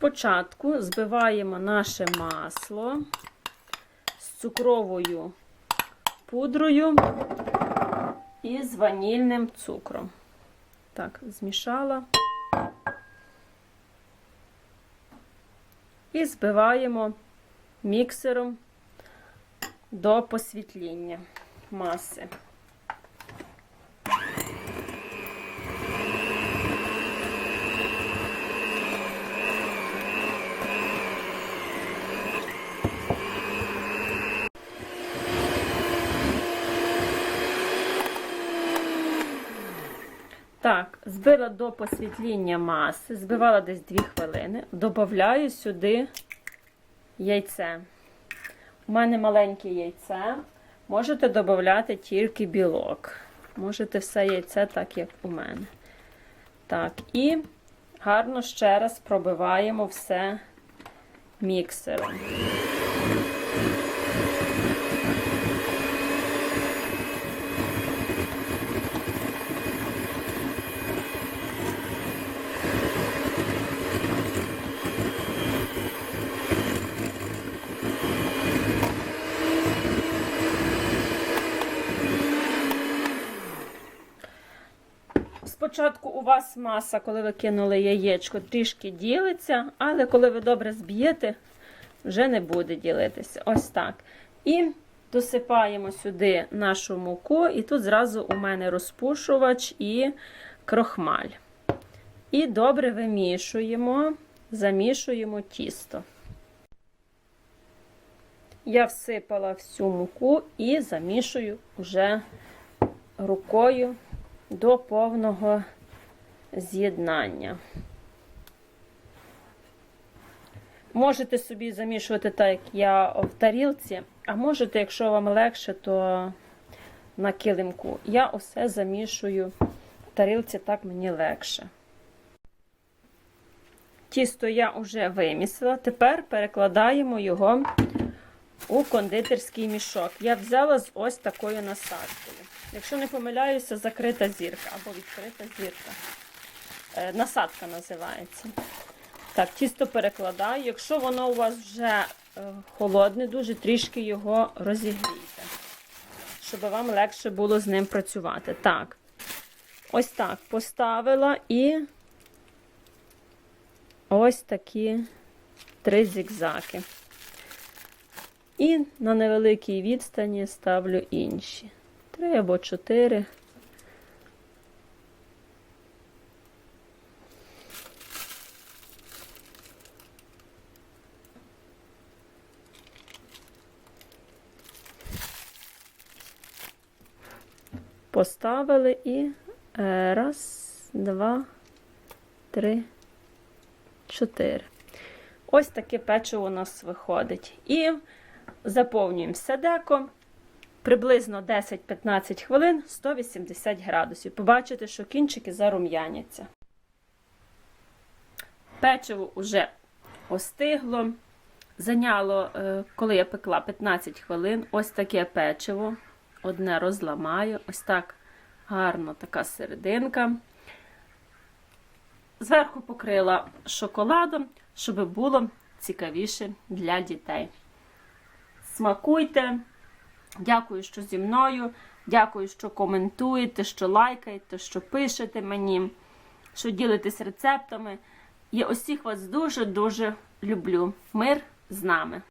Спочатку збиваємо наше масло з цукровою пудрою і з ванільним цукром. Так, змішала. І збиваємо міксером до посвітління маси. Так, збила до посвітління маси, збивала десь 2 хвилини. Добавляю сюди яйце. У мене маленьке яйце. Можете додати тільки білок. Можете все яйце, так як у мене. Так, і гарно ще раз пробиваємо все міксером. Спочатку у вас маса, коли ви кинули яєчко, трішки ділиться, але коли ви добре зб'єте, вже не буде ділитися. Ось так. І досипаємо сюди нашу муку, і тут зразу у мене розпушувач і крохмаль. І добре вимішуємо, замішуємо тісто. Я всипала всю муку і замішую вже рукою до повного з'єднання. Можете собі замішувати так, як я в тарілці, а можете, якщо вам легше, то на килимку. Я усе замішую в тарілці, так мені легше. Тісто я вже вимісила, тепер перекладаємо його у кондитерський мішок. Я взяла з ось такою насадкою. Якщо не помиляюся, закрита зірка або відкрита зірка. Е, насадка називається. Так, тісто перекладаю. Якщо воно у вас вже е, холодне, дуже трішки його розігрійте, щоб вам легше було з ним працювати. Так, ось так поставила і ось такі три зігзаки. І на невеликій відстані ставлю інші. Три або чотири. Поставили і е, раз, два, три, чотири. Ось таке печиво у нас виходить. І заповнюємо все. Приблизно 10-15 хвилин 180 градусів. Побачите, що кінчики зарум'яняться. Печиво вже остигло. Зайняло, е, коли я пекла 15 хвилин, ось таке печиво. Одне розламаю, ось так гарно така серединка. Зверху покрила шоколадом, щоб було цікавіше для дітей. Смакуйте! Дякую, що зі мною. Дякую, що коментуєте, що лайкаєте, що пишете мені, що ділитесь рецептами. Я усіх вас дуже-дуже люблю. Мир з нами!